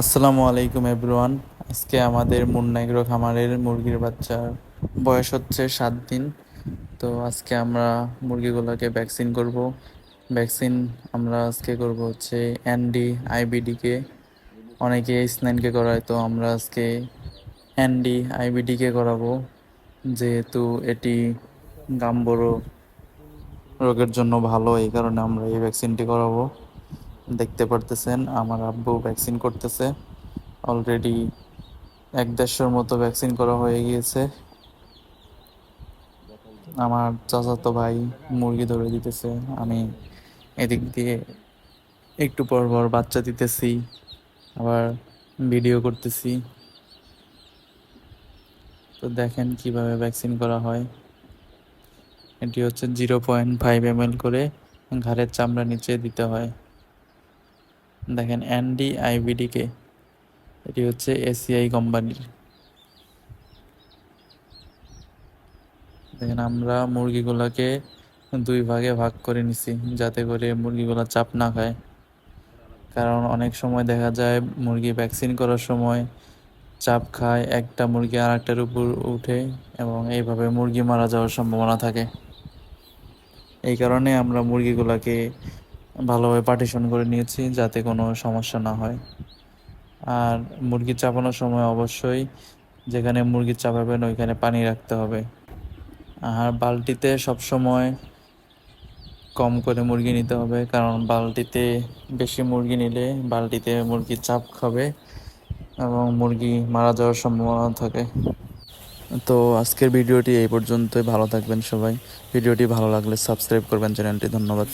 আসসালামু আলাইকুম এভরিওয়ান। আজকে আমাদের মুন্নাইগ্রো খামারের মুরগির বাচ্চার বয়স হচ্ছে সাত দিন। তো আজকে আমরা মুরগিগুলোকে ভ্যাকসিন করব। ভ্যাকসিন আমরা আজকে করব হচ্ছে এনডি আইবিডিকে অনেকে নাইনকে করায়, তো আমরা আজকে এনডি আইবিডিকে করাবো। যেহেতু এটি গাম্বরো রোগের জন্য ভালো, এই কারণে আমরা এই ভ্যাকসিনটি করাবো। দেখতে পারতেছেন, আমার আব্বু ভ্যাকসিন করতেছে। অলরেডি এক দেড়শোর মতো ভ্যাকসিন করা হয়ে গিয়েছে। আমার চাচাতো ভাই মুরগি ধরে দিতেছে, আমি এদিক দিয়ে একটু পর পর বাচ্চা দিতেছি, আবার ভিডিও করতেছি। তো দেখেন কীভাবে ভ্যাকসিন করা হয়। এটি হচ্ছে জিরো পয়েন্ট ফাইভ এম করে ঘাড়ের চামড়া নিচে দিতে হয়। দেখেন এনডি আইবিডিকে এটি হচ্ছে এসিআই কোম্পানির। দেখেন আমরা মুরগিগুলোকে দুই ভাগে ভাগ করে নিছি, যাতে করে মুরগিগুলো চাপ না খায়। কারণ অনেক সময় দেখা যায় মুরগি ভ্যাকসিন করার সময় চাপ খায়, একটা মুরগি আর একটার উপর উঠে এবং এইভাবে মুরগি মারা যাওয়ার সম্ভাবনা থাকে। এই কারণে আমরা মুরগিগুলোকে ভালোভাবে পার্টিশন করে নিয়েছি যাতে কোনো সমস্যা না হয়। আর মুরগি চাপানোর সময় অবশ্যই যেখানে মুরগি চাপাবেন ওইখানে পানি রাখতে হবে। আর বালতিতে সবসময় কম করে মুরগি নিতে হবে, কারণ বালতিতে বেশি মুরগি নিলে বালতিতে মুরগি চাপ খাবে এবং মুরগি মারা যাওয়ার সম্ভাবনা থাকে। তো আজকের ভিডিওটি এই পর্যন্তই, ভালো থাকবেন সবাই। ভিডিওটি ভালো লাগলে সাবস্ক্রাইব করবেন চ্যানেলটি, ধন্যবাদ।